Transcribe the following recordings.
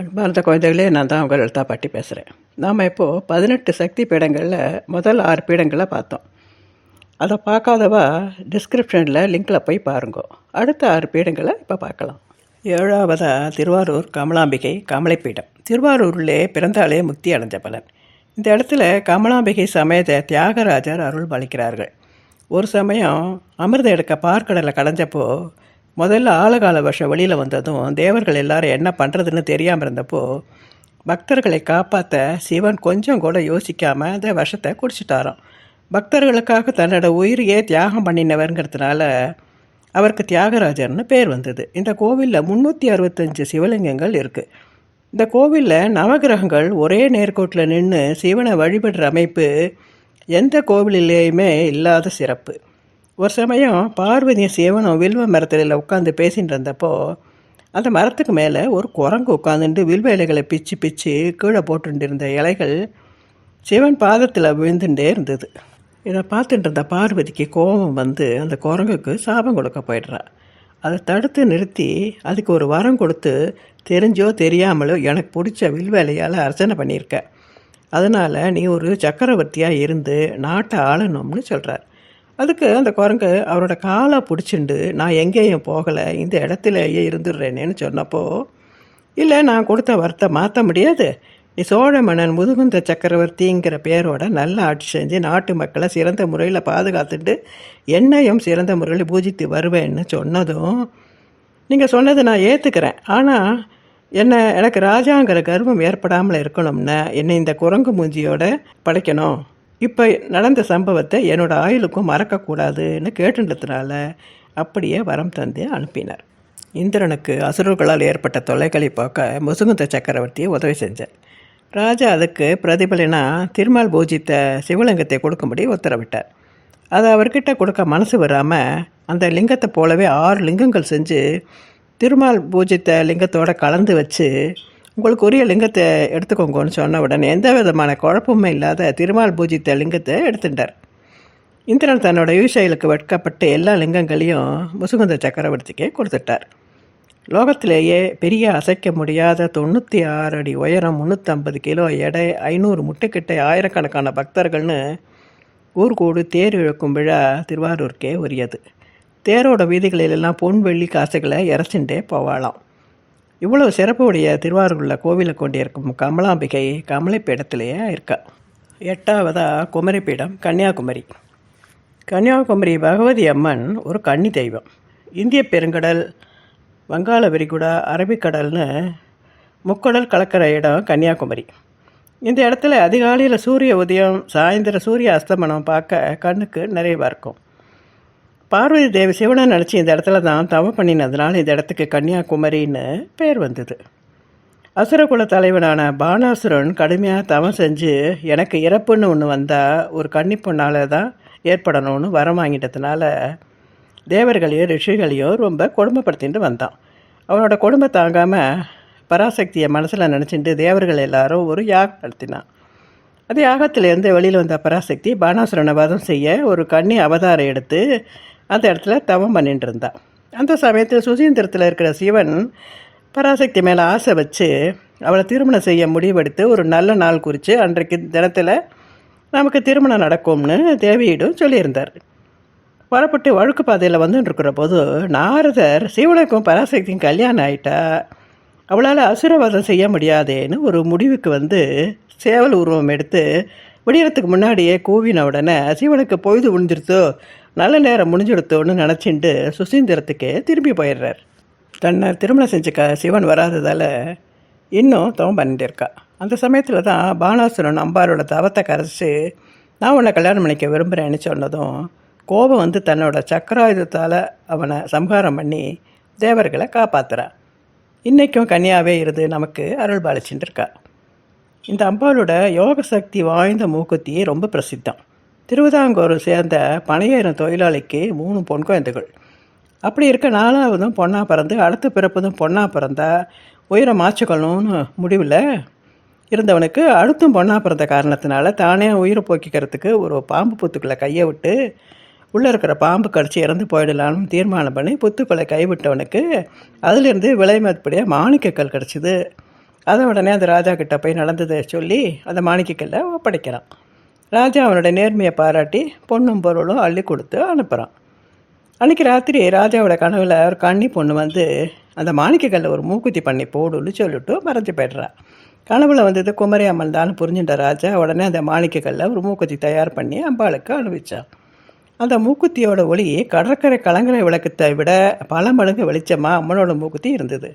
அன்பார்ந்த குழந்தைகளே நான் தான் உங்கள் எழுத்தா பாட்டி பேசுகிறேன் நாம் இப்போது பதினெட்டு சக்தி பீடங்களில் முதல் ஆறு பீடங்களை பார்த்தோம். அதை பார்க்காதவா டிஸ்கிரிப்ஷனில் லிங்கில் போய் பாருங்க. அடுத்த ஆறு பீடங்களை இப்போ பார்க்கலாம். ஏழாவதாக திருவாரூர் கமலாம்பிகை கமலை பீடம் திருவாரூரிலே பிறந்தாலே முக்தி அடைஞ்ச பலன். இந்த இடத்துல கமலாம்பிகை சமேத தியாகராஜர் அருள் பலிக்கிறார்கள். ஒரு சமயம் அமிர்தம் எடுக்க பார்க்கடலை கடைஞ்சப்போ முதல்ல ஆழகால வருஷம் வெளியில் வந்ததும் தேவர்கள் எல்லாரும் என்ன பண்ணுறதுன்னு தெரியாமல் இருந்தப்போ பக்தர்களை காப்பாற்ற சிவன் கொஞ்சம் கூட யோசிக்காமல் அந்த விஷத்தை குடிச்சிட்டாராம். பக்தர்களுக்காக தன்னோட உயிரையே தியாகம் பண்ணினவருங்கிறதுனால அவருக்கு தியாகராஜர்னு பேர் வந்தது. இந்த கோவிலில் முந்நூற்றி அறுபத்தஞ்சு சிவலிங்கங்கள் இருக்குது இந்த கோவிலில் நவகிரகங்கள் ஒரே நேர்கோட்டில் நின்று சிவனை வழிபடுற அமைப்பு எந்த கோவிலிலேயுமே இல்லாத சிறப்பு. ஒரு சமயம் பார்வதியும் சிவனும் வில்வ மரத்தில் உட்காந்து பேசிட்டு இருந்தப்போ அந்த மரத்துக்கு மேலே ஒரு குரங்கு உட்காந்துட்டு வில்வ இலைகளை பிச்சு பிச்சு கீழே போட்டுட்டு இருந்த இலைகள் சிவன் பாதத்தில் விழுந்துட்டே இருந்தது. இதை பார்த்துட்டு இருந்த பார்வதிக்கு கோபம் வந்து அந்த குரங்குக்கு சாபம் கொடுக்க போயிடுறா. அதை தடுத்து நிறுத்தி அதுக்கு ஒரு வரம் கொடுத்து தெரிஞ்சோ தெரியாமலோ எனக்கு பிடிச்ச வில்வேலையால் அர்ச்சனை பண்ணியிருக்க. அதனால் நீ ஒரு சக்கரவர்த்தியாக இருந்து நாட்டை ஆளணும்னு சொல்கிறார் அதுக்கு அந்த குரங்கு அவரோட காலை பிடிச்சிண்டு நான் எங்கேயும் போகலை இந்த இடத்துலையே இருந்துடுறேனேன்னு சொன்னப்போ இல்லை நான் கொடுத்த வரத்தை மாற்ற முடியாது. நீ சோழ மன்னன் முதுகுந்த சக்கரவர்த்திங்கிற பேரோட நல்ல ஆட்சி செஞ்சு நாட்டு மக்களை சிறந்த முறையில் பாதுகாத்துட்டு என்னையும் சிறந்த முறையில் பூஜித்து வருவேன்னு சொன்னதும் நீங்கள் சொன்னதை நான் ஏற்றுக்கிறேன் ஆனால் என்ன எனக்கு ராஜாங்கிற கர்வம் ஏற்படாமல் இருக்கணும்னா என்னை இந்த குரங்கு மூஞ்சியோட படைக்கணும். இப்போ நடந்த சம்பவத்தை என்னோடய ஆயுளுக்கும் மறக்கக்கூடாதுன்னு கேட்டுன்றதுனால அப்படியே வரம் தந்து அனுப்பினார். இந்திரனுக்கு அசுரர்களால் ஏற்பட்ட தொலைகளை பார்க்க முசுகுந்த சக்கரவர்த்தியை உதவி செஞ்சார். ராஜா அதுக்கு பிரதிபலனா திருமால் பூஜித்த சிவலிங்கத்தை கொடுக்கும்படி உத்தரவிட்டார். அதை அவர்கிட்ட கொடுக்க மனசு வராமல் அந்த லிங்கத்தை போலவே ஆறு லிங்கங்கள் செஞ்சு திருமால் பூஜித்த லிங்கத்தோடு கலந்து வச்சு உங்களுக்கு உரிய லிங்கத்தை எடுத்துக்கோங்கன்னு சொன்ன உடனே எந்த விதமான குழப்பமும் இல்லாத திருமால் பூஜித்த லிங்கத்தை எடுத்துட்டார். இந்திரன் தன்னோட யூசைலுக்கு வெட்கப்பட்டு எல்லா லிங்கங்களையும் முசுகுந்த சக்கரவர்த்திக்கே கொடுத்துட்டார். லோகத்திலேயே பெரிய அசைக்க முடியாத தொண்ணூற்றி ஆறு அடி உயரம் முந்நூற்றம்பது கிலோ எடை ஐநூறு முட்டைக்கிட்டை ஆயிரக்கணக்கான பக்தர்கள்னு ஊர்கூடு தேர் இழுக்கும் விழா திருவாரூருக்கே உரியது. தேரோட வீதிகளிலெல்லாம் பொன் வெள்ளி காசுகளை இறச்சிண்டே போவாளாம். இவ்வளோ சிறப்புடைய திருவாரூரில் கோவிலை கொண்டிருக்கும் கமலாம்பிகை கமலைப்பீடத்திலேயே இருக்கா? எட்டாவதாக குமரிப்பீடம் கன்னியாகுமரி. கன்னியாகுமரி பகவதி அம்மன் ஒரு கன்னி தெய்வம். இந்திய பெருங்கடல் வங்காள விரிகுடா அரபிக்கடல்னு முக்கடல் கலக்கிற இடம் கன்னியாகுமரி. இந்த இடத்துல அதிகாலையில் சூரிய உதயம் சாயந்தர சூரிய அஸ்தமனம் பார்க்க கண்ணுக்கு நிறைவாக இருக்கும். பார்வதி தேவி சிவனை நினச்சி இந்த இடத்துல தான் தவம் பண்ணினதுனால இந்த இடத்துக்கு கன்னியாகுமரின்னு பேர் வந்தது. அசுரகுல தலைவனான பானாசுரன் கடுமையாக தவம் செஞ்சு எனக்கு இறப்புன்னு ஒன்று வந்தால் ஒரு கன்னி பொண்ணால் தான் ஏற்படணும்னு வரம் வாங்கிட்டதுனால தேவர்களையும் ரிஷிகளையும் ரொம்ப கொடுமைப்படுத்திட்டு வந்தான். அவனோட கொடுமை தாங்காமல் பராசக்தியை மனசில் நினச்சிட்டு தேவர்கள் எல்லாரும் ஒரு யாகம் நடத்தினான் அது யாகத்திலேருந்து வெளியில் வந்த பராசக்தி பானாசுரனை வதம் செய்ய ஒரு கன்னி அவதாரம் எடுத்து அந்த இடத்துல தவம் பண்ணிட்டு இருந்தான் அந்த சமயத்தில் சுசீந்திரத்தில் இருக்கிற சிவன் பராசக்தி மேலே ஆசை வச்சு அவளை திருமணம் செய்ய முடிவெடுத்து ஒரு நல்ல நாள் குறித்து அன்றைக்கு தினத்தில் நமக்கு திருமணம் நடக்கும்னு தேவியிடம் சொல்லியிருந்தார். புறப்பட்டு வழுக்கு பாதையில் வந்துட்டுருக்கிற போது நாரதர் சிவனுக்கும் பராசக்தியும் கல்யாணம் ஆயிட்டா. அவளால் அசுரவாதம் செய்ய முடியாதேன்னு ஒரு முடிவுக்கு வந்து சேவல் உருவம் எடுத்து விடியறதுக்கு முன்னாடியே கூவின உடனே சிவனுக்கு பொழுது முடிஞ்சிருத்தோ நல்ல நேரம் முடிஞ்சுடுத்தோன்னு நினச்சிட்டு சுசீந்திரத்துக்கே திரும்பி போயிடுறார். தன்னை திருமணம் செஞ்சுக்க சிவன் வராததால் இன்னும் தவம் பண்ணிட்டு இருக்கா. அந்த சமயத்தில் தான் பானாசுரன் அம்பாரோட தவத்தை கரைச்சி நான் உன்னை கல்யாணம் பண்ணிக்க விரும்புகிறேன்னு சொன்னதும் கோபம் வந்து தன்னோட சக்கராயுதத்தால் அவனை சம்ஹாரம் பண்ணி தேவர்களை காப்பாற்றுறான் இன்றைக்கும் கன்னியாவே இருந்து நமக்கு அருள் பாலிச்சுட்டு இருக்கா. இந்த அம்பாளோட யோக சக்தி வாய்ந்த மூக்குத்தி ரொம்ப பிரசித்தம். திருவிதாங்கூரை சேர்ந்த பணியேறும் தொழிலாளிக்கு மூணு பொன் குழந்தைகள். அப்படி இருக்க நாலாவதும் பொண்ணாக பிறந்து அடுத்த பிறப்பதும் பொண்ணாக பிறந்தா உயிரை மாற்றிக்கணும்னு முடிவில் இருந்தவனுக்கு அடுத்தும் பொண்ணாக பிறந்த காரணத்தினால தானே உயிரை போக்கிக்கிறதுக்கு ஒரு பாம்பு புத்துக்களை கையை விட்டு உள்ளே இருக்கிற பாம்பு கடிச்சு இறந்து போயிடலான்னு தீர்மானம் பண்ணி புத்துக்களை கைவிட்டவனுக்கு அதிலிருந்து விலை மதிப்படியாக மாணிக்கக்கல் கிடச்சிது. அதை உடனே அந்த ராஜா கிட்ட போய் நடந்ததை சொல்லி அந்த மாணிக்கக்கல்லை ஒப்படைக்கிறான். ராஜா அவனோட நேர்மையை பாராட்டி பொண்ணும் பொருளும் அள்ளி கொடுத்து அனுப்புகிறான் அன்றைக்கி ராத்திரி ராஜாவோட கனவில் ஒரு கன்னி பொண்ணு வந்து அந்த மாணிக்கக்கல்ல ஒரு மூக்குத்தி பண்ணி போடுன்னு சொல்லிட்டு மறைஞ்சு போய்ட்றா. கனவுல வந்தது குமரி அம்மன் தான் புரிஞ்சுட்ட ராஜா. உடனே அந்த மாணிக்கக்கல்ல ஒரு மூக்குத்தி தயார் பண்ணி அம்பாளுக்கு அனுப்பிச்சான் அந்த மூக்குத்தியோட ஒளி கடற்கரை கலங்கரை விளக்கத்தை விட பல மடங்கு வெளிச்சமாக அம்மனோட மூக்குத்தி இருந்தது.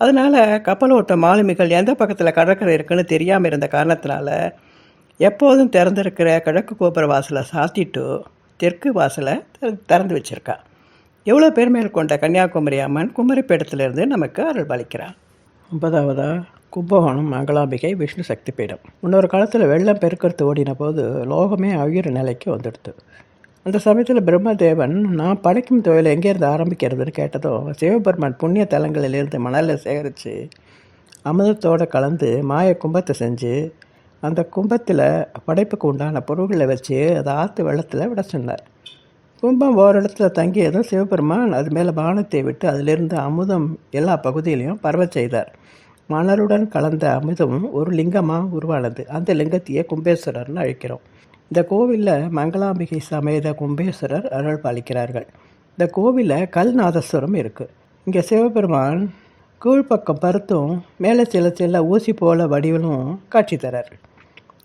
அதனால் கப்பல் ஓட்ட மாலுமிகள் எந்த பக்கத்தில் கடற்கரை இருக்குன்னு தெரியாமல் இருந்த காரணத்தினால எப்போதும் திறந்திருக்கிற கிழக்கு கோபுர வாசலை சாத்திட்டு தெற்கு வாசலை திறந்து வச்சிருக்கா. எவ்வளோ பெருமையில் கொண்ட கன்னியாகுமரி அம்மன் குமரிப்பேடத்திலிருந்து நமக்கு அருள் பாலிக்கிறார் ஒன்பதாவதா கும்பகோணம் மங்களாம்பிகை விஷ்ணு சக்தி பீடம். முன்னொரு காலத்தில் வெள்ளம் பெருக்கிறது ஓடின போது லோகமே அழியிற நிலைக்கு வந்துடுது அந்த சமயத்தில் பிரம்மதேவன் நான் படைக்கும் தொழிலை எங்கேருந்து ஆரம்பிக்கிறதுன்னு கேட்டதும் சிவபெருமான் புண்ணிய தலங்களிலிருந்து மணலை சேகரித்து அமிர்தத்தோடு கலந்து மாய கும்பத்தை செஞ்சு அந்த கும்பத்தில் படைப்புக்கு உண்டான பொருள்களை வச்சு அதை ஆற்று வெள்ளத்தில் விட சொன்னார். கும்பம் ஓரிடத்துல தங்கியதும் சிவபெருமான் அது மேலே பானத்தை விட்டு அதிலிருந்து அமுதம் எல்லா பகுதியிலையும் பரவ செய்தார். மணருடன் கலந்த அமுதம் ஒரு லிங்கமாக உருவானது. அந்த லிங்கத்தையே கும்பேஸ்வரர்னு அழைக்கிறோம். இந்த கோவிலில் மங்களாம்பிகை சமேத கும்பேஸ்வரர் அருள் பாலிக்கிறார்கள். இந்த கோவிலில் கல்நாதஸ்வரம் இருக்குது இங்கே சிவபெருமான் கீழ்ப்பக்கம் பருத்தும் மேலே சில சில ஊசி போல வடிவிலும் காட்சி தரார்.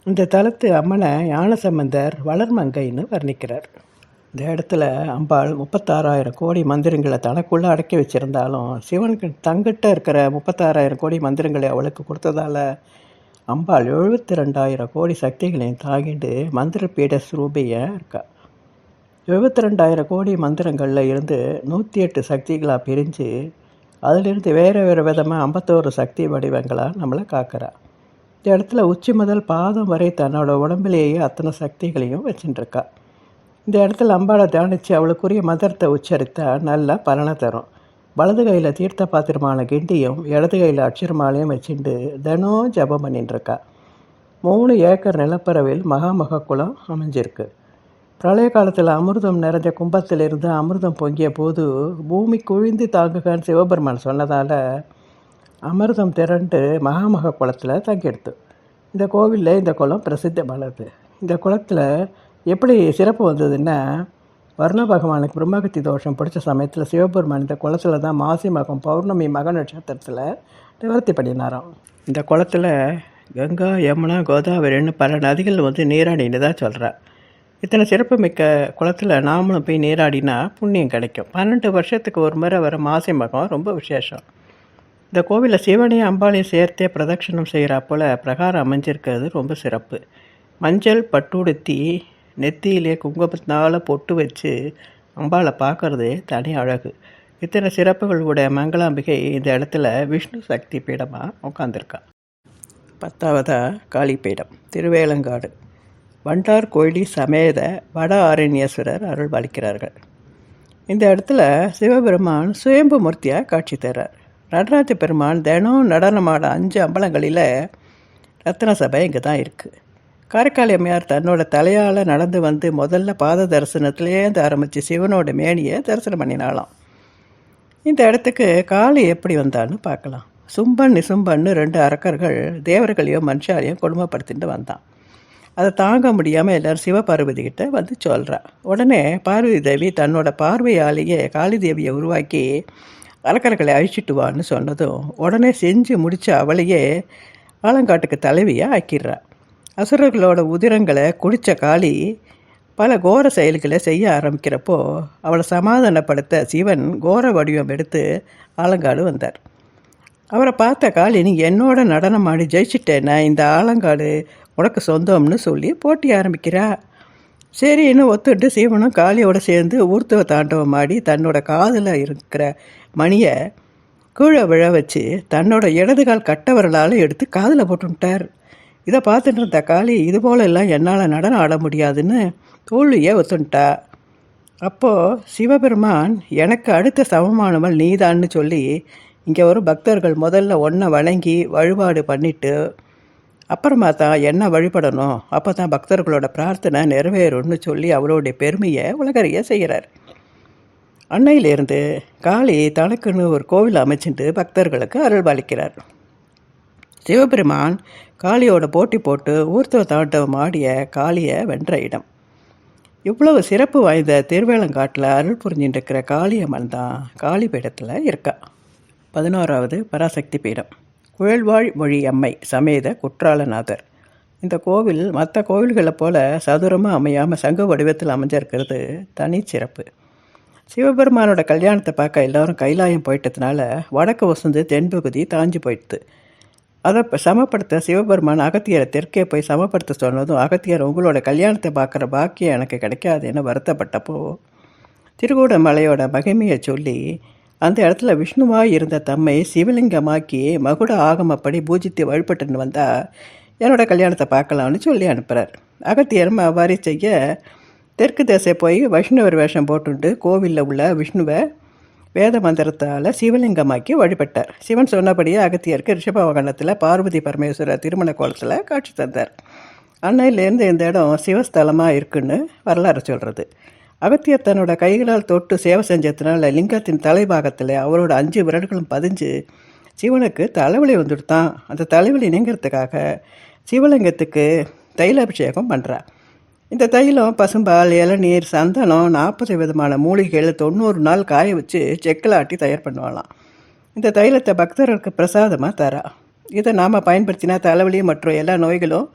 இந்த தலத்து அம்மனை ஞானசம்பந்தர் வளர்மங்கைன்னு வர்ணிக்கிறார். இந்த இடத்துல அம்பாள் முப்பத்தாறாயிரம் கோடி மந்திரங்களை தனக்குள்ளே அடக்கி வச்சுருந்தாலும் சிவனுக்கு தங்கிட்ட இருக்கிற முப்பத்தாறாயிரம் கோடி மந்திரங்களை அவளுக்கு கொடுத்ததால அம்பாள் எழுபத்தி ரெண்டாயிரம் கோடி சக்திகளையும் தாங்கிட்டு மந்திர பீட ஸ்ரூபியாக இருக்கா. எழுபத்தி ரெண்டாயிரம் கோடி மந்திரங்களில் இருந்து நூற்றி எட்டு சக்திகளாக பிரிஞ்சு அதிலிருந்து வேறு வேறு விதமாக ஐம்பத்தோரு சக்தி வடிவங்களாக நம்மளை காக்கிறா. இந்த இடத்துல உச்சி முதல் பாதம் வரை தன்னோட உடம்பிலேயே அத்தனை சக்திகளையும் வச்சுட்டுருக்கா இந்த இடத்துல அம்பாளை தியானித்து அவளுக்குரிய மந்திரத்தை உச்சரித்தா நல்லா பலனை தரும். வலது கையில் தீர்த்த பாத்திரமான கிண்டியும் இடது கையில் அட்சரமாலையும் வச்சுட்டு தினம் ஜபம் பண்ணிட்டுருக்கா மூணு ஏக்கர் நிலப்பரவில் மகாமக குளம் அமைஞ்சிருக்கு. பிரளய காலத்தில் அமிர்தம் நிறைஞ்ச கும்பத்திலிருந்து அமிர்தம் பொங்கிய போது பூமி குழிந்து தாங்குகன்னு சிவபெருமான் சொன்னதால் அமிர்தம் திரண்டு மகாமக குளத்தில் தங்கிடுது இந்த கோவிலில் இந்த குளம் பிரசித்தமானது. இந்த குளத்தில் எப்படி சிறப்பு வந்ததுன்னா வருண பகவானுக்கு பிரம்மகத்தி தோஷம் பிடிச்ச சமயத்தில் சிவபெருமான் இந்த குளத்தில் தான் மாசி மகம் பௌர்ணமி மக நட்சத்திரத்தில் நிவர்த்தி பண்ணினாராம். இந்த குளத்தில் கங்கா யமுனா கோதாவரின்னு பல நதிகள் வந்து நீராடின்னு தான் சொல்கிறேன் இத்தனை சிறப்பு மிக்க குளத்தில் நாமளும் போய் நீராடினா புண்ணியம் கிடைக்கும். பன்னெண்டு வருஷத்துக்கு ஒரு முறை வர மாசி மகம் ரொம்ப விசேஷம். இந்த கோவிலில் சிவனையும் அம்பாளையும் சேர்த்தே பிரதட்சணம் செய்கிறா போல் பிரகாரம் அமைஞ்சிருக்கிறது ரொம்ப சிறப்பு. மஞ்சள் பட்டுடுத்தி நெத்தியிலே குங்குமத்தினால் பொட்டு வச்சு அம்பாளை பார்க்குறது தனி அழகு. இத்தனை சிறப்புகள் உடைய மங்களாம்பிகை இந்த இடத்துல விஷ்ணு சக்தி பீடமாக உட்காந்துருக்கா பத்தாவதா பீடம் திருவேலங்காடு. வண்டார் கோயிலி சமேத வட ஆரண்யேஸ்வரர் அருள் பாலிக்கிறார்கள் இந்த இடத்துல சிவபெருமான் சுயம்பு மூர்த்தியாக காட்சி தர்றார். நடராஜ பெருமான் தினம் நடனமாட அஞ்சு அம்பலங்களில் ரத்ன சபை இங்கே தான் இருக்குது காரைக்கால் அம்மையார் தன்னோட தலையால் நடந்து வந்து முதல்ல பாத தரிசனத்துலேருந்து ஆரம்பித்து சிவனோட மேனியை தரிசனம் பண்ணினாலாம் இந்த இடத்துக்கு காளி எப்படி வந்தான்னு பார்க்கலாம். சும்பன் நிசும்பன்னு ரெண்டு அரக்கர்கள் தேவர்களையும் மனுஷாலையும் கொடுமைப்படுத்திட்டு வந்தான். அதை தாங்க முடியாமல் எல்லாரும் சிவபார்வதிகிட்ட வந்து சொல்கிறா உடனே பார்வதி தேவி தன்னோட பார்வையாலேயே காளி தேவியை உருவாக்கி அரக்கர்களை அழிச்சிட்டு வான்னு சொன்னதும் உடனே செஞ்சு முடிச்ச அவளையே ஆலங்காட்டுக்கு தலைவியாக ஆக்கிடுறா. அசுரர்களோட உதிரங்களை குடித்த காளி பல கோர செயல்களை செய்ய ஆரம்பிக்கிறப்போ அவளை சமாதானப்படுத்த சிவன் கோர வடிவம் எடுத்து ஆலங்காடு வந்தார். அவரை பார்த்த காளி நீ என்னோட நடனம் ஆடி ஜெயிச்சிட்டேன்னா இந்த ஆலங்காடு உனக்கு சொந்தம்னு சொல்லி போட்டி ஆரம்பிக்கிறா. சரின்னு ஒத்துட்டு சீவனும் காளியோட சேர்ந்து ஊர்த்துவ தாண்டவம் ஆடி தன்னோட காதில் இருக்கிற மணியை கீழே விழ வச்சு தன்னோட இடதுகால் கட்டவரலால் எடுத்து காதில் போட்டுட்டார். இதை பார்த்துட்டு இருந்த காளி இது போலெல்லாம் என்னால் நடனம் ஆட முடியாதுன்னு தோல்வியே ஒத்துன்ட்டா. அப்போது சிவபெருமான் எனக்கு அடுத்த சமமானவள் நீதான்னு சொல்லி இங்கே ஒரு பக்தர்கள் முதல்ல ஒன்றை வணங்கி வழிபாடு பண்ணிவிட்டு அப்புறமா தான் என்ன வழிபடணும்? அப்போ தான் பக்தர்களோட பிரார்த்தனை நிறைவேறும்னு சொல்லி அவளுடைய பெருமையை உலகறிய செய்கிறார். அன்னையிலிருந்து காளி தனக்குன்னு ஒரு கோவில் அமைச்சுட்டு பக்தர்களுக்கு அருள் பாலிக்கிறார் சிவபெருமான் காளியோட போட்டி போட்டு ஊர்த்துவ தாண்டவம் ஆடிய காளியை வென்ற இடம். இவ்வளவு சிறப்பு வாய்ந்த திருவேலங்காட்டில் அருள் புரிஞ்சுட்டு இருக்கிற காளியம்மன் தான் காளி பீடத்தில் இருக்கா. பதினோராவது பராசக்தி பீடம். குழல்வாழ் மொழி அம்மை சமேத குற்றாலநாதர். இந்த கோவில் மற்ற கோவில்களைப் போல சதுரமாக அமையாமல் சங்க வடிவத்தில் அமைஞ்சிருக்கிறது தனி சிறப்பு. சிவபெருமானோட கல்யாணத்தை பார்க்க எல்லாரும் கைலாயம் போயிட்டதுனால வடக்கு வசந்து தென்பகுதி தாஞ்சி போயிடுது. அதை சமப்படுத்த சிவபெருமான் அகத்தியரை தெற்கே போய் சமப்படுத்த சொன்னதும் அகத்தியர் உங்களோட கல்யாணத்தை பார்க்குற பாக்கியம் எனக்கு கிடைக்காதுன்னு வருத்தப்பட்டப்போ திருகூடமலையோட மகிமையை சொல்லி அந்த இடத்துல விஷ்ணுவாக இருந்த தம்மை சிவலிங்கமாக்கி மகுட ஆகமப்படி பூஜித்து வழிபட்டுன்னு வந்தால் என்னோட கல்யாணத்தை பார்க்கலாம்னு சொல்லி அனுப்புகிறார் அகத்தியரும் அவ்வாறு செய்ய தெற்கு திசை போய் வைஷ்ணவர் வேஷம் போட்டுண்டு கோவிலில் உள்ள விஷ்ணுவை வேத மந்திரத்தால் சிவலிங்கமாக்கி வழிபட்டார். சிவன் சொன்னபடியே அகத்தியருக்கு ரிஷப வாகனத்தில் பார்வதி பரமேஸ்வரர் திருமண கோலத்தில் காட்சி தந்தார். அன்னையிலேருந்து இந்த இடம் சிவஸ்தலமாக இருக்குன்னு வரலாறு சொல்கிறது அகத்தியர் தன்னோட கைகளால் தொட்டு சேவை செஞ்சதுனால லிங்கத்தின் தலைபாகத்தில் அவரோட அஞ்சு விரல்களும் பதிஞ்சு சிவனுக்கு தலைவலி வந்துடுத்தான். அந்த தலைவலி நீங்கிறதுக்காக சிவலிங்கத்துக்கு தைல அபிஷேகம் பண்ணுறா இந்த தைலம் பசும்பால் இளநீர் சந்தனம் நாற்பது விதமான மூலிகைகள் தொண்ணூறு நாள் காய வச்சு செக்கில் ஆட்டி தயார் பண்ணுவாங்களாம் இந்த தைலத்தை பக்தர்களுக்கு பிரசாதமாக தரா. இதை நாம் பயன்படுத்தினா தலைவலி மற்றும் எல்லா நோய்களும்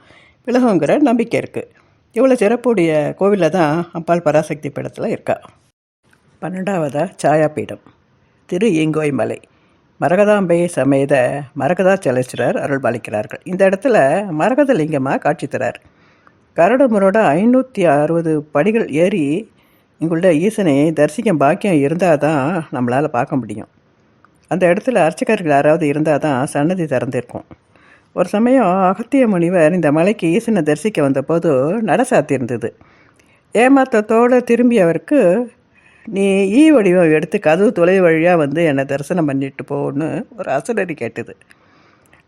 விலகுங்கிற நம்பிக்கை இருக்குது இவ்வளோ சிறப்புடைய கோவிலில் தான் அம்பாள் பராசக்தி பீடத்தில் இருக்கா. பன்னெண்டாவதா சாயாபீடம். திரு ஈங்கோய் மலை மரகதாம்பை சமேத மரகதாச்சலேஸ்வரர் அருள் பாலிக்கிறார்கள் இந்த இடத்துல மரகத லிங்கமாக காட்சி தரார். கரடுமுரட ஐநூற்றி அறுபது படிகள் ஏறி இங்குள்ள ஈசனை தரிசிக்கும் பாக்கியம் இருந்தால் தான் நம்மளால் பார்க்க முடியும். அந்த இடத்துல அர்ச்சகர்கள் யாராவது இருந்தால் தான் சன்னதி திறந்திருக்கும். ஒரு சமயம் அகத்திய முனிவர் இந்த மலைக்கு ஈசனை தரிசிக்க வந்தபோது நட சாத்தியிருந்தது ஏமாற்றத்தோடு திரும்பியவருக்கு நீ ஈ வடிவம் எடுத்து கதவு தொலை வழியாக வந்து என்னை தரிசனம் பண்ணிட்டு போன்னு ஒரு அசடரி கேட்டது.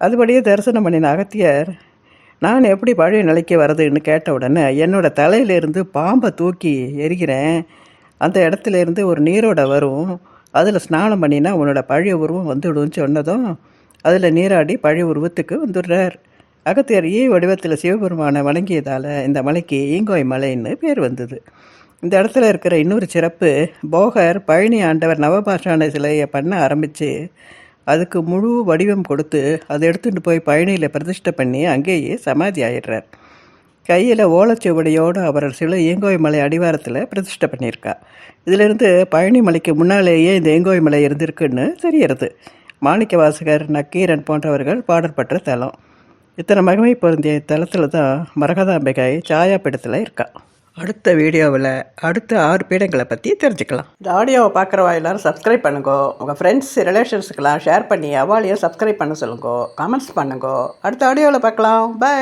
அதுபடியே தரிசனம் பண்ணின அகத்தியர் நான் எப்படி பழைய நிலைக்கு வரதுன்னு கேட்ட உடனே என்னோட தலையிலேருந்து பாம்பை தூக்கி எரிகிறேன் அந்த இடத்துல இருந்து ஒரு நீரோட வரும். அதில் ஸ்நானம் பண்ணினா உன்னோட பழைய உருவம் வந்துடும்னு சொன்னதும் அதில் நீராடி பழைய உருவத்துக்கு வந்துடுறார். அகத்தியர் ஈ வடிவத்தில் சிவபெருமானை வணங்கியதால் இந்த மலைக்கு ஈங்கோய் மலைன்னு பேர் வந்தது. இந்த இடத்துல இருக்கிற இன்னொரு சிறப்பு போகர் பழனி ஆண்டவர் நவபாஷான சிலையை பண்ண ஆரம்பித்து அதுக்கு முழு வடிவம் கொடுத்து அதை எடுத்துகிட்டு போய் பழனியில் பிரதிஷ்டை பண்ணி அங்கேயே சமாதி ஆயிடுறார். கையில் ஓலச்சுவடியோடு அவர் சில ஏங்கோய் மலை அடிவாரத்தில் பிரதிஷ்டை பண்ணியிருக்கா. இதிலிருந்து பழனி மலைக்கு முன்னாலேயே இந்த ஏங்கோய் மலை இருந்திருக்குன்னு தெரியறது. மாணிக்க வாசகர் நக்கீரன் போன்றவர்கள் பாடல் பெற்ற தலம். இத்தனை மகிமை பொருந்திய தலத்தில் தான் மரகதாம்பிகை சாயா சாயாப்பீடத்தில் இருக்கா? அடுத்த வீடியோவில் அடுத்த ஆறு பீடங்களை பற்றி தெரிஞ்சுக்கலாம். இந்த ஆடியோவை பார்க்குறவா எல்லாரும் சப்ஸ்கிரைப் பண்ணுங்க. உங்கள் ஃப்ரெண்ட்ஸ் ரிலேஷன்ஸுக்கெல்லாம் ஷேர் பண்ணி அவாலையும் சப்ஸ்கிரைப் பண்ண சொல்லுங்க. கமெண்ட்ஸ் பண்ணுங்க. அடுத்த ஆடியோவில் பார்க்கலாம். பை